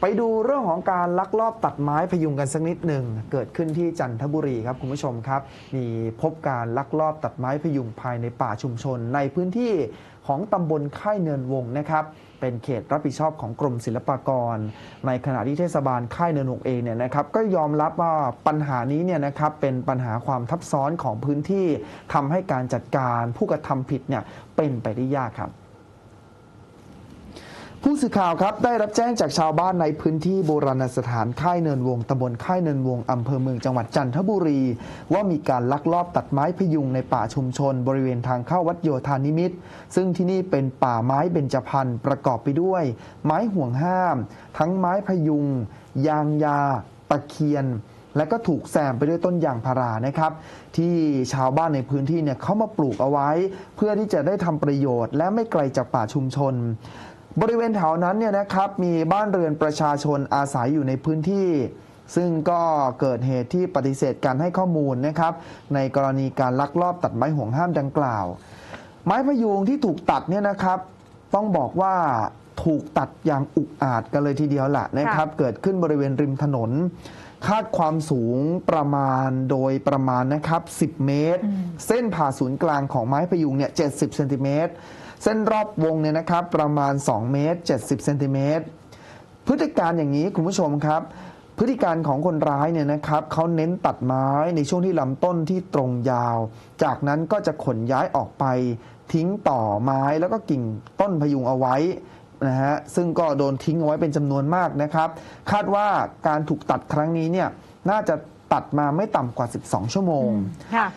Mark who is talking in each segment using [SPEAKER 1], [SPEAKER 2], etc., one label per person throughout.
[SPEAKER 1] ไปดูเรื่องของการลักลอบตัดไม้พยุงกันสักนิดหนึ่งเกิดขึ้นที่จันทบุรีครับคุณผู้ชมครับ มีพบการลักลอบตัดไม้พยุงภายในป่าชุมชน ในพื้นที่ของตำบลค่ายเนินวงนะครับ เป็นเขตรับผิดชอบของกรมศิลปากร ในขณะที่เทศบาลค่ายเนินวงเองเนี่ยนะครับก็ยอมรับว่าปัญหานี้เนี่ยนะครับเป็นปัญหาความทับซ้อนของพื้นที่ทำให้การจัดการผู้กระทำผิดเนี่ยเป็นไปได้ยากครับ ผู้สื่อข่าวครับได้รับแจ้งจากชาวบ้านในพื้นที่โบราณสถานค่ายเนินวงตำบลค่ายเนินวงอำเภอเมืองจังหวัดจันทบุรี ว่ามีการลักลอบตัดไม้พยุงในป่าชุมชน บริเวณทางเข้าวัดโยธานิมิตร ซึ่งที่นี่เป็นป่าไม้เบญจพรรณประกอบไปด้วย ไม้ห่วงห้าม ทั้งไม้พยุง ยางยา ตะเคียนและก็ถูกแซมไปด้วยต้นยางพารานะครับ ที่ชาวบ้านในพื้นที่เนี่ยเขามาปลูกเอาไว้ เพื่อที่จะได้ทำประโยชน์ และไม่ไกลจากป่าชุมชน บริเวณแถวนั้นเนี่ยนะครับมีบ้านเรือนประชาชนอาศัยอยู่ในพื้นที่ ซึ่งก็เกิดเหตุที่ปฏิเสธการให้ข้อมูลนะครับ ในกรณีการลักลอบตัดไม้ห่วงห้ามดังกล่าว ไม้พยุงที่ถูกตัดเนี่ยนะครับ ต้องบอกว่าถูกตัดอย่างอุกอาจกันเลยทีเดียวแหละนะครับ เกิดขึ้นบริเวณริมถนน คาดความสูงประมาณโดยประมาณนะครับ 10 เมตร เส้นผ่าศูนย์กลางของไม้พยุงเนี่ย 70 เซนติเมตร เส้นรอบวงเนี่ยนะครับประมาณ 2 เมตร 70 เซนติเมตร พฤติการอย่างนี้คุณผู้ชมครับ พฤติการของคนร้ายเนี่ยนะครับเขาเน้นตัดไม้ในช่วงที่ลำต้นที่ตรงยาว จากนั้นก็จะขนย้ายออกไปทิ้งต่อไม้แล้วก็กิ่งต้นพยุงเอาไว้ นะฮะซึ่งก็โดนทิ้งเอาไว้เป็นจำนวนมากนะครับ คาดว่าการถูกตัดครั้งนี้เนี่ยน่าจะตัดมาไม่ต่ำกว่า 12 ชั่วโมง
[SPEAKER 2] ค่ะ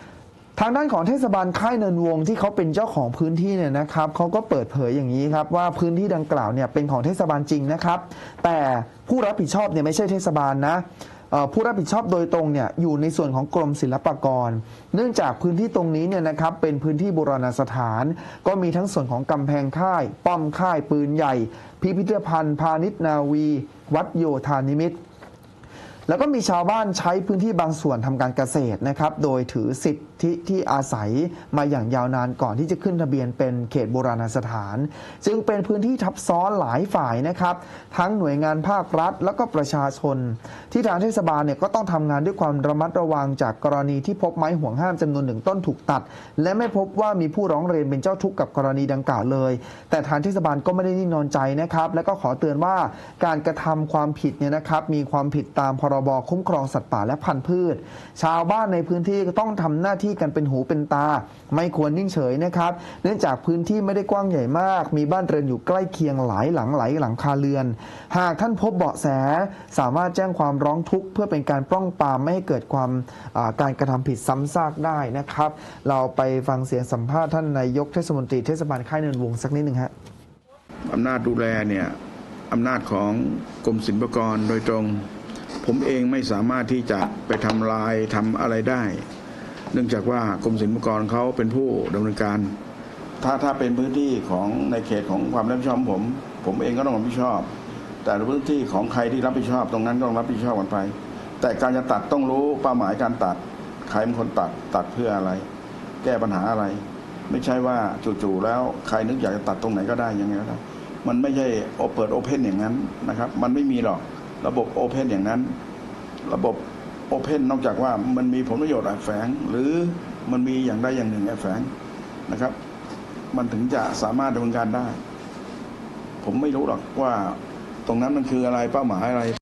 [SPEAKER 1] ทางด้านของเทศบาลค่ายเนินวงที่เขาเป็นเจ้าของพื้นที่เนี่ยนะครับเขาก็เปิดเผยอย่างนี้ครับว่าพื้นที่ดังกล่าวเนี่ยเป็นของเทศบาลจริงนะครับ แต่ผู้รับผิดชอบเนี่ยไม่ใช่เทศบาลนะเอ่อ ผู้รับผิดชอบโดยตรงเนี่ยอยู่ในส่วนของกรมศิลปากร เนื่องจากพื้นที่ตรงนี้เนี่ยนะครับเป็นพื้นที่โบราณสถาน ก็มีทั้งส่วนของกำแพงค่าย ป้อมค่ายปืนใหญ่ พิพิธภัณฑ์พาณิชย์นาวี วัดโยธานิมิตร แล้วก็มีชาวบ้านใช้พื้นที่บางส่วนทำการเกษตรนะครับ โดยถือสิทธิที่อาศัยมาอย่างยาวนานก่อนที่จะขึ้นทะเบียนเป็นเขตโบราณสถาน จึงเป็นพื้นที่ทับซ้อนหลายฝ่ายนะครับ ทั้งหน่วยงานภาครัฐ แล้วก็ประชาชน ที่ทางเทศบาลเนี่ยก็ต้องทำงานด้วยความระมัดระวังจากกรณีที่พบไม้ห่วงห้ามจำนวนหนึ่งต้นถูกตัด และไม่พบว่ามีผู้ร้องเรียนเป็นเจ้าทุกข์กับกรณีดังกล่าวเลย แต่ทางเทศบาลก็ไม่ได้นิ่งนอนใจนะครับ และก็ขอเตือนว่าการกระทำความผิดเนี่ยนะครับมีความผิดตามพรบคุ้มครองสัตว์ป่าและพันธุ์พืช ชาวบ้านในพื้นที่ก็ต้องทำหน้าที่กันเป็นหูเป็นตา ไม่ควรนิ่งเฉยนะครับ เนื่องจากพื้นที่ไม่ได้กว้างใหญ่มาก มีบ้านเรือนอยู่ใกล้เคียงหลายหลังหลายหลังคาเรือน หากท่านพบเบาะแสสามารถแจ้งความร้องทุกข์เพื่อเป็นการป้องปรามไม่ให้เกิดความาการกระทำผิดซ้ำซากได้นะครับ เราไปฟังเสียงสัมภาษณ์ท่านนายกเทศมนตรีเทศบาลค่ายเนินวงสักนิดหนึ่งฮะ
[SPEAKER 3] อำนาจดูแลเนี่ยอำนาจของกรมศิลปากรโดยตรง ผมเองไม่สามารถที่จะไปทำลายทำอะไรได้ เนื่องจากว่ากรมศิลปากรเขาเป็นผู้ดำเนินการ ถ้าถ้าเป็นพื้นที่ของในเขตของความรับผิดชอบผม ผมเองก็ต้องรับผิดชอบ แต่พื้นที่ของใครที่รับผิดชอบ ตรงนั้นก็ต้องรับผิดชอบกันไป แต่การจะตัดต้องรู้เป้าหมายการตัดใครเป็นคนตัดตัดเพื่ออะไร แก้ปัญหาอะไร ไม่ใช่ว่าจู่ๆแล้วใครนึกอยากจะตัดตรงไหนก็ได้ยังไงก็ได้มันไม่ใช่โอเปิดโอเพนอย่างนั้นนะครับ มันไม่มีหรอก ระบบโอเพนอย่างนั้น ระบบโอเพนนอกจากว่ามันมีผลประโยชน์แอบแฝง หรือมันมีอย่างใดอย่างหนึ่งแอบแฝงนะครับ มันถึงจะสามารถดำเนินการได้ ผมไม่รู้หรอกว่าตรงนั้นมันคืออะไรเป้าหมายอะไร